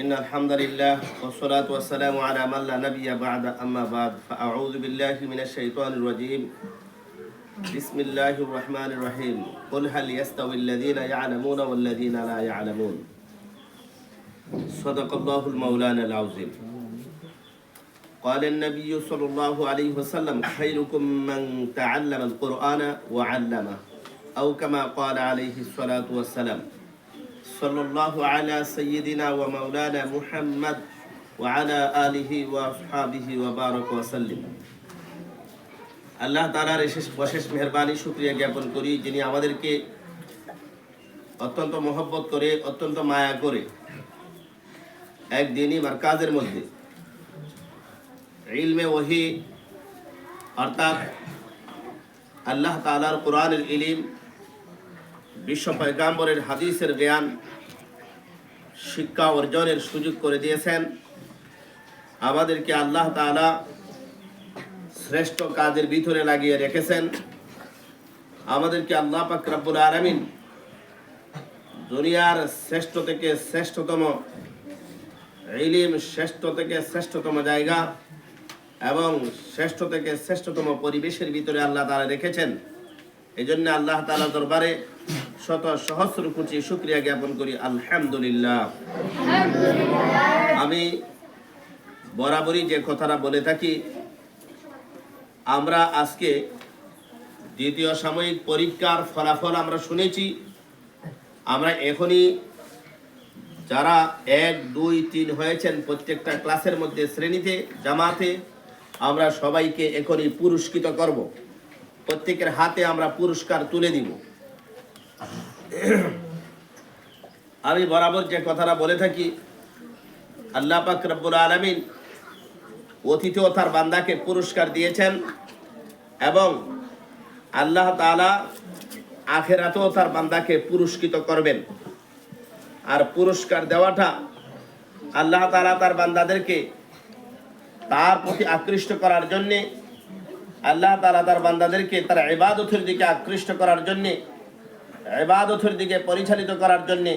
إن الحمد لله والصلاة والسلام على من لا نبي بعد أما بعد فأعوذ بالله من الشيطان الرجيم. بسم الله الرحمن الرحيم. قل هل يستوي الذين يعلمون والذين لا يعلمون؟ صدق الله المولانا العظيم. قال النبي صلى الله عليه وسلم خيركم من تعلم القرآن وعلمه أو كما قال عليه الصلاة والسلام. صلى الله على سيدنا ومولانا محمد وعلى آله وأصحابه وبارك وسلم আল্লাহ তালার এসে অশেষ মেহরবানি শুক্রিয়া জ্ঞাপন করি যিনি আমাদেরকে অত্যন্ত মহব্বত করে অত্যন্ত মায়া করে একদিনই কাজের মধ্যে ইলমে ওহি অর্থাৎ আল্লাহ তালার কোরআনের ইলিম বিশ্ব পয়গাম্বরের হাদিসের জ্ঞান শিক্ষা অর্জনের সুযোগ করে দিয়েছেন। আমাদেরকে আল্লাহ তাআলা শ্রেষ্ঠ কাজের ভিতরে লাগিয়ে রেখেছেন। আমাদেরকে আল্লাহ পাক আরামিন দুনিয়ার শ্রেষ্ঠ থেকে শ্রেষ্ঠতম, ইলিম শ্রেষ্ঠ থেকে শ্রেষ্ঠতম জায়গা এবং শ্রেষ্ঠ থেকে শ্রেষ্ঠতম পরিবেশের ভিতরে আল্লাহ তাআলা রেখেছেন। এই জন্য আল্লাহ তাআলা দরবারে শত সহস্র কোটি শুক্রিয়া জ্ঞাপন করি, আলহামদুলিল্লাহ। আমি বরাবরই যে কথাটা বলে থাকি, আমরা আজকে দ্বিতীয় সাময়িক পরীক্ষার ফলাফল আমরা শুনেছি। আমরা এখনই যারা এক, দুই, তিন হয়েছেন প্রত্যেকটা ক্লাসের মধ্যে, শ্রেণীতে, জামাতে, আমরা সবাইকে এখনই পুরস্কৃত করব। প্রত্যেকের হাতে আমরা পুরস্কার তুলে দিব। আমি বরাবর যে কথাটা বলে থাকি, আল্লাহ পাক রব্বুল আলমিন অতিথি ও তার বান্দাকে পুরস্কার দিয়েছেন এবং আল্লাহ তাআলা আখেরাতেও তার বান্দাকে পুরস্কৃত করবেন। আর পুরস্কার দেওয়াটা আল্লাহ তালা তার বান্দাদেরকে তার প্রতি আকৃষ্ট করার জন্যে, আল্লাহ তালা তার বান্দাদেরকে তার ইবাদতের দিকে আকৃষ্ট করার জন্যে ইবাদতের দিকে পরিচালিত করার জন্যে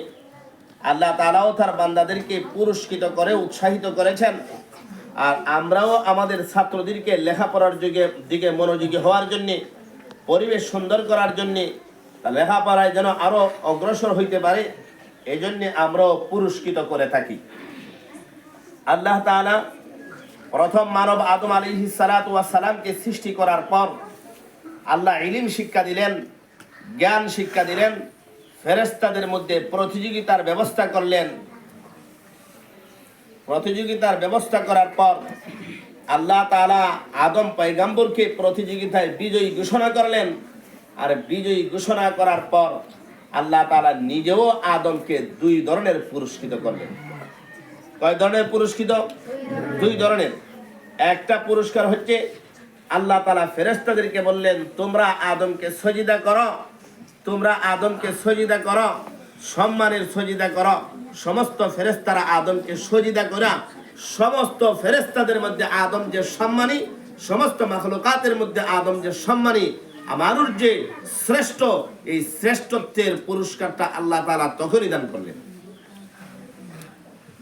আল্লাহ তাআলাও তার বান্দাদেরকে পুরস্কৃত করে, উৎসাহিত করেছেন। আর আমরাও আমাদের ছাত্রদেরকে লেখাপড়ার যুগে, দিকে মনোযোগী হওয়ার জন্যে, পরিবেশ সুন্দর করার জন্যে লেখাপড়ায় যেন আরও অগ্রসর হইতে পারে এই জন্যে আমরাও পুরস্কৃত করে থাকি। আল্লাহ তাআলা প্রথম মানব আদম আলী সালামকে সৃষ্টি করার পর আল্লাহ ইলিম শিক্ষা দিলেন। জ্ঞান শিক্ষা দিলেন ফেরেস্তাদের মধ্যে প্রতিযোগিতার ব্যবস্থা করলেন। প্রতিযোগিতার ব্যবস্থা করার পর আল্লাহ তাআলা আদম পয়গাম্বরকে প্রতিযোগিতায় বিজয়ী ঘোষণা করলেন। আর বিজয়ী ঘোষণা করার পর আল্লাহ তালা নিজেও আদমকে দুই ধরনের পুরস্কৃত করলেন। কয় ধরনের পুরস্কৃত? দুই ধরনের। একটা পুরস্কার হচ্ছে আল্লাহ তালা ফেরেশতাদেরকে বললেন, তোমরা আদমকে সজিদা করো। তোমরা আদমকে সজিদা করো, সম্মানের সজিদা করো, সমস্ত ফেরেস্তারা আদমকে সজিদা করা, সমস্ত ফেরেস্তাদের মধ্যে আদম যে সম্মানী, সমস্ত মাখলুকাতের মধ্যে আদম যে সম্মানী, আমানুর যে শ্রেষ্ঠ, এই শ্রেষ্ঠত্বের পুরস্কারটা আল্লাহ তালা তখনই দান করলেন।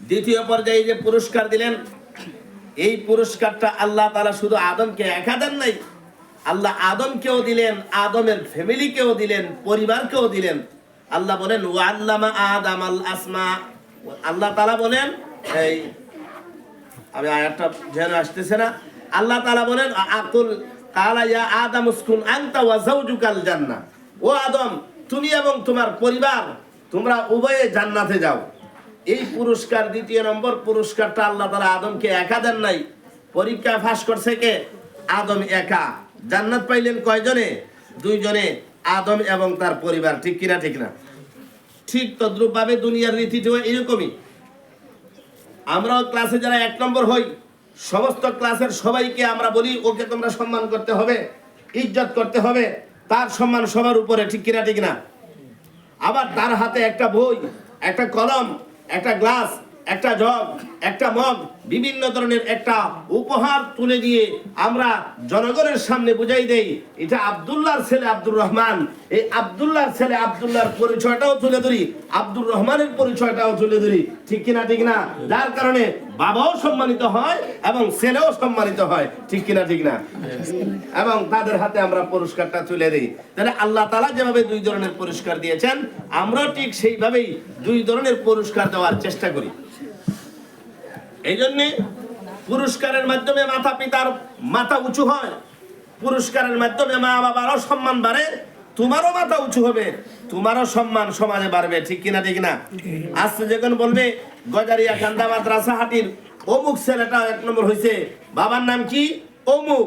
দ্বিতীয় পর্যায়ে যে পুরস্কার দিলেন, এই পুরস্কারটা আল্লাহ তালা শুধু আদমকে একা দেন নাই আল্লাহ আদমকেও দিলেন, আদমের ফ্যামিলিকেও দিলেন, পরিবারকেও দিলেন। আল্লাহ বলেন ও আল্লামা আদম আল আসমা। আল্লাহ তালা বলেন, এই, আমি আয়াতটা যেন আসতেছে না। আল্লাহ তালা বলেন, আকুল কালা ইয়া আদম উসকুন আনতা ওয়া জাওজুকাল জান্নাহ। ও আদম, তুমি এবং তোমার পরিবার, তোমরা উভয়ে জান্নাতে যাও। এই পুরস্কার, দ্বিতীয় নম্বর পুরস্কারটা আল্লাহ তালা আদমকে একা দেন নাই। পরীক্ষায় ফাঁস করছে কে? আদম একা। জান্নাত পাইলেন কয়জনে? দুইজনে, আদম এবং তার পরিবার, ঠিক কিনা, ঠিক না? ঠিক তদ্রুপ ভাবে দুনিয়ার রীতিটিও এরকমই। আমরাও ক্লাসে যারা এক নম্বর হই, সমস্ত ক্লাসের সবাইকে আমরা বলি, ওকে তোমরা সম্মান করতে হবে, ইজ্জত করতে হবে, তার সম্মান সবার উপরে, ঠিক কিনা, ঠিক না? আবার তার হাতে একটা বই, একটা কলম, একটা গ্লাস, একটা জগ একটা মগ, বিভিন্ন ধরনের একটা উপহার তুলে দিয়ে আমরা জনগণের সামনে বুঝাই দেই, এটা আব্দুল্লাহর ছেলে আব্দুর রহমান। এই আব্দুল্লাহর ছেলে আব্দুল্লাহর পরিচয়টাও তুলে ধরি, আব্দুর রহমানের পরিচয়টাও তুলে ধরি। ঠিক কিনা, ঠিক না? যার কারণে বাবাও সম্মানিত হয় এবং ছেলেও সম্মানিত হয়। ঠিক কিনা, ঠিক না? এবং তাদের হাতে আমরা পুরস্কারটা তুলে দিই। তাহলে আল্লাহ তালা যেভাবে দুই ধরনের পুরস্কার দিয়েছেন, আমরা ঠিক সেইভাবেই দুই ধরনের পুরস্কার দেওয়ার চেষ্টা করি। এই জন্যে পুরস্কারের মাধ্যমে মাতা পিতার মাথা উঁচু হয়। পুরস্কারের মাধ্যমে মা বাবারও সম্মান বাড়ে। তোমারও মাথা উঁচু হবে। তোমারও সম্মান সমাজে বাড়বে। ঠিক কিনা, ঠিক না? আজকে যখন বলবে, গজারিয়া কান্দা মাদ্রাসা হাটির অমুক ছেলেটা এক নম্বর হয়েছে বাবার নাম কি? অমুক।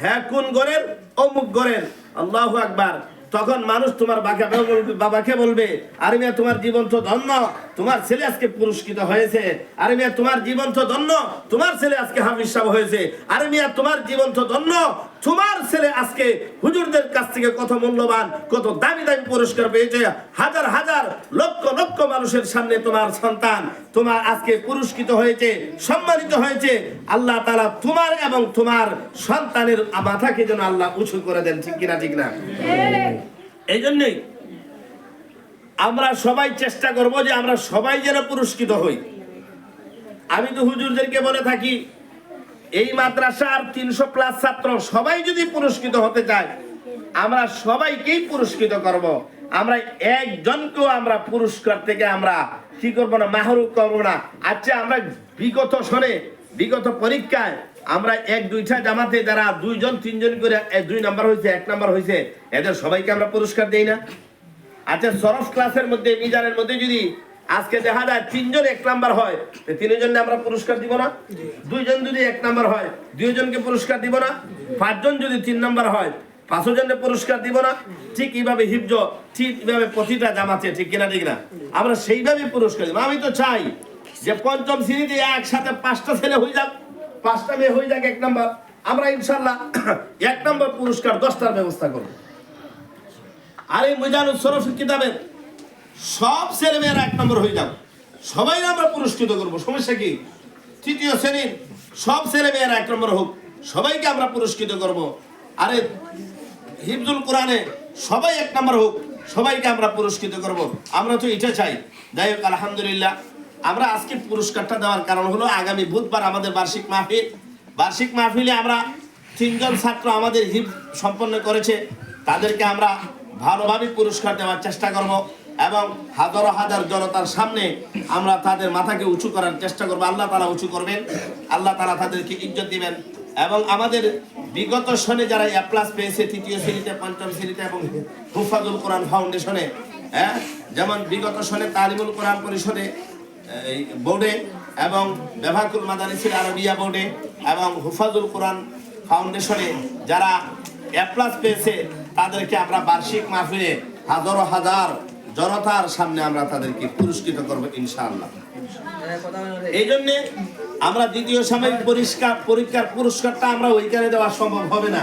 হ্যাঁ কোন গড়ের অমুক গড়ের আল্লাহ আকবার। তখন মানুষ তোমার বাকে বলবে বাবাকে বলবে, আরে মিয়া, তোমার জীবন তো ধন্য, তোমার ছেলে আজকে পুরস্কৃত হয়েছে। আরে মিয়া, তোমার জীবন তো ধন্য, তোমার ছেলে আজকে হাফিজ সাহেব হয়েছে। আরে মিয়া, তোমার জীবন তো ধন্য তোমার ছেলে আজকে হুজুরদের কাছ থেকে কত মূল্যবান, কত দামি দামি পুরস্কার পেয়েছে? হাজার হাজার, লক্ষ লক্ষ মানুষের সামনে তোমার সন্তান, তোমার আজকে পুরস্কৃত হয়েছে, সম্মানিত হয়েছে। আল্লাহ তাআলা তোমার এবং তোমার সন্তানের মাথাকে যেন আল্লাহ উঁচু করে দেন, ঠিক কিনা, ঠিক না? এই জন্যই আমরা সবাই চেষ্টা করব যে আমরা সবাই যেন পুরস্কৃত হই। আমি তো হুজুরদেরকে বলে থাকি এই মাদ্রাসার তিনশো প্লাস ছাত্র সবাই যদি পুরস্কৃত হতে চায়, আমরা সবাইকেই পুরস্কৃত করব। আমরা একজনকেও আমরা পুরস্কার থেকে আমরা কি করব না মাহরুক করব না আচ্ছা আমরা বিগত সনে, বিগত পরীক্ষায় আমরা এক, দুইটা জামাতে যারা দুইজন, তিনজন করে দুই নাম্বার হয়েছে, এক নাম্বার হয়েছে, এদের সবাইকে আমরা পুরস্কার দেই না আচ্ছা সরফ ক্লাসের মধ্যে, মিজানের মধ্যে যদি আজকে দেখা যায় তিনজন এক নাম্বার হয়। তিনজন আমরা পুরস্কার দিব না? দুইজন যদি এক নাম্বার হয়, দুইজনকে পুরস্কার দিব না? পাঁচজন যদি তিন নাম্বার হয় পাঁচশো জনের পুরস্কার দিব না? ঠিক এইভাবে হিফজ ঠিক এইভাবে প্রতিটা জামাতে, ঠিক কিনা, ঠিক না? আমরা সেইভাবে পুরস্কার দিব। আমি তো চাই যে পঞ্চম শ্রেণীতে একসাথে পাঁচটা ছেলে হয়ে যাক, পাঁচটা মেয়ে হয়ে যাক এক নাম্বার। আমরা ইনশাল্লাহ এক নম্বর পুরস্কার দশটার ব্যবস্থা করব। আর এই মিজানুল সরফ কিতাবের সব ছেলে মেয়েরা এক নম্বর হয়ে যাবে। সবাই আমরা পুরস্কৃত করব। সমস্যা কি? তৃতীয় শ্রেণির সব ছেলে মেয়েরা এক নম্বর হোক। সবাইকে আমরা পুরস্কৃত করব। আরে, হিফজুল কোরআনে সবাই এক নম্বর হোক, সবাইকে আমরা পুরস্কৃত করব। আমরা তো এটা চাই। যাই হোক, আলহামদুলিল্লাহ। আমরা আজকে পুরস্কারটা দেওয়ার কারণ হলো আগামী বুধবার আমাদের বার্ষিক মাহফিল। বার্ষিক মাহফিলে আমরা তিনজন ছাত্র আমাদের হিপ সম্পন্ন করেছে। তাদেরকে আমরা ভালোভাবে পুরস্কার দেওয়ার চেষ্টা করব। এবং হাজারো হাজার জনতার সামনে আমরা তাদের মাথাকে উঁচু করার চেষ্টা করব। আল্লাহ তারা উঁচু করবেন, আল্লাহ তারা তাদেরকে ইজ্জত দিবেন এবং আমাদের বিগত সনে যারা এ প্লাস পেয়েছে, তৃতীয় শ্রেণীতে পঞ্চম শ্রেণীতে এবং হুফাজুল কোরআন ফাউন্ডেশনে হ্যাঁ? যেমন বিগত সনে তালিমুল কোরআন পরিষদে বোর্ডে এবং বেভাকুল মাদারিসিল আরবিয়া বোর্ডে এবং হুফাজুল কোরআন ফাউন্ডেশনে যারা এ প্লাস পেয়েছে, তাদেরকে আমরা বার্ষিক মাহফিলে হাজারো হাজার জনতার সামনে আমরা তাদেরকে পুরস্কৃত করব ইনশাআল্লাহ। এই জন্যে আমরা দ্বিতীয় সাময়িক পরিষ্কার পরীক্ষার পুরস্কারটা আমরা ওইখানে দেওয়া সম্ভব হবে না,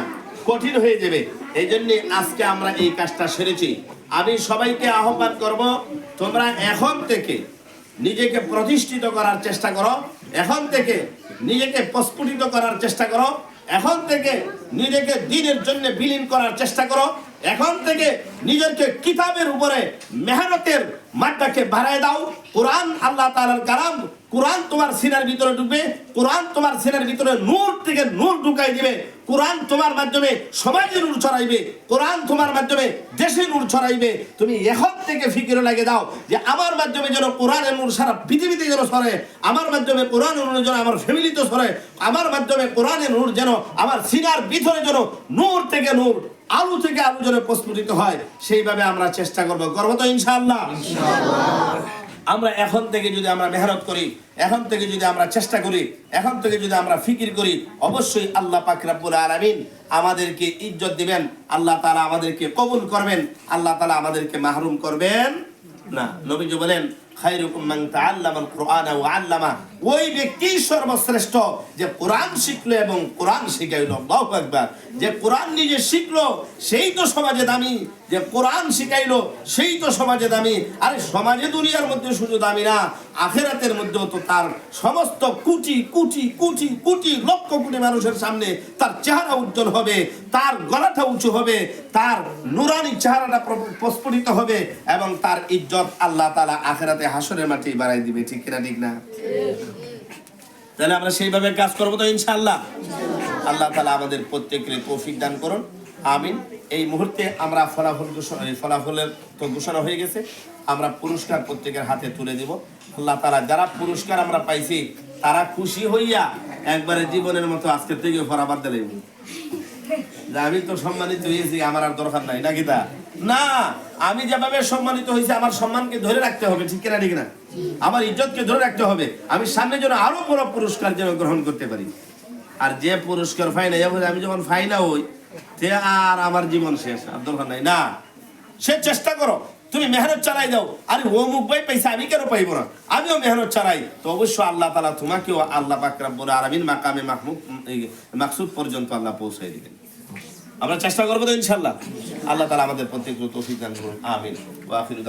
কঠিন হয়ে যাবে। এই জন্য আজকে আমরা এই কাজটা সেরেছি। আমি সবাইকে আহ্বান করব, তোমরা এখন থেকে নিজেকে প্রতিষ্ঠিত করার চেষ্টা করো, এখন থেকে নিজেকে প্রস্ফুটিত করার চেষ্টা করো, এখন থেকে নিজেকে দিনের জন্য বিলীন করার চেষ্টা করো এখন থেকে নিজেকে কিতাবের উপরে মেহনতের মাঠটাকে বাড়ায় দাও। কোরআন, আল্লাহ তাআলার কালাম, কোরআন তোমার সিনার ভিতরে ঢুকবে, কোরআন তোমার সিনার ভিতরে নূর থেকে নূর ঢুকাই দিবে, কোরআন তোমার মাধ্যমে সমাজে নূর ছড়াইবে, কোরআন তোমার মাধ্যমে দেশে নূর ছড়াইবে। তুমি এখন থেকে ফিকিরে লাগে দাও যে আমার মাধ্যমে যেন কোরআনের নূর সারা পৃথিবীতে যেন সরে আমার মাধ্যমে কোরআন নূর যেন আমার ফ্যামিলিতে সরে আমার মাধ্যমে কোরআনের নূর যেন আমার সিনার ভিতরে যেন নূর থেকে নূর আলু থেকে আলু যেন প্রস্ফুটিত হয় সেইভাবে আমরা চেষ্টা করব। করব তো ইনশাআল্লাহ? আমরা এখন থেকে যদি আমরা মেহনত করি এখন থেকে যদি আমরা চেষ্টা করি এখন থেকে যদি আমরা ফিকির করি অবশ্যই আল্লাহ পাক রাব্বুল আলামিন আমাদেরকে ইজ্জত দিবেন আল্লাহ তাআলা আমাদেরকে কবুল করবেন আল্লাহ তাআলা আমাদেরকে মাহরুম করবেন না। নবীজি বলেন খায়রুকুম মান তাআল্লামাল কুরআনা ওয়া আল্লামা ওই ব্যক্তি সর্বশ্রেষ্ঠ যে কোরআন শিখলো এবং কোরআন শিখাইলো। আল্লাহু আকবার। যে কোরআন নিজে শিখলো, সেই তো সমাজে দামি। যে কোরআন শিখাইলো, সেই তো সমাজে দামি। আরে সমাজে দুনিয়ার মধ্যে শুধু দামি না, আখেরাতের মধ্যেও তো তার সমস্ত কোটি কোটি কোটি, কুটি, লক্ষ কোটি মানুষের সামনে তার চেহারা উজ্জ্বল হবে, তার গলাটা উঁচু হবে, তার নুরানি চেহারাটা প্রস্ফুটিত হবে এবং তার ইজ্জত আল্লাহ তালা আখেরাতে হাসরের মাটি বাড়াই দিবে। ঠিক কিনা, ঠিক না? তাহলে আমরা সেইভাবে কাজ করব তো ইনশাল্লাহ আল্লাহ তালা আমাদের প্রত্যেকের তৌফিক দান করুন। আমিন। এই মুহূর্তে আমরা ফলাফল ফলাফলের তো ঘোষণা হয়ে গেছে। আমরা পুরস্কার প্রত্যেকের হাতে তুলে দেব। আল্লাহ তালা যারা পুরস্কার আমরা পাইছি, তারা খুশি হইয়া একবারে জীবনের মতো আজকের থেকে ফরাবাদ দিলে আমি তো সম্মানিত হয়েছি, আমার আর দরকার নাই, নাকি তা? না, আমি যেভাবে সম্মানিত হয়েছি, আমার সম্মানকে ধরে রাখতে হবে, ঠিক কিনা, ঠিক না? আমার ইজ্জতকে ধরে রাখতে হবে। আমি সামনে যেন আরও বড় পুরস্কার যেন গ্রহণ করতে পারি। আর যে পুরস্কার পাই না যাব আমি যখন পাই না হই সে আর আমার জীবন শেষ আর দরকার নাই। না, সে চেষ্টা করো, তুমি মেহনত চালাই দাও। আরে ও মুখ ভাই পয়সা আমি কেন পাইবো না? আমিও মেহনত চালাই। তো অবশ্যই আল্লাহ তালা তোমাকেও আল্লাহ পাকরাব্বুল আরামিন মাকামে মাহমুদ মাকসুদ পর্যন্ত আল্লাহ পৌঁছাই দিবেন। আমরা চেষ্টা করব তো ইনশাল্লাহ আল্লাহ তালা আমাদের প্রত্যেক তৌফিক দান আমিন। ওয়াফির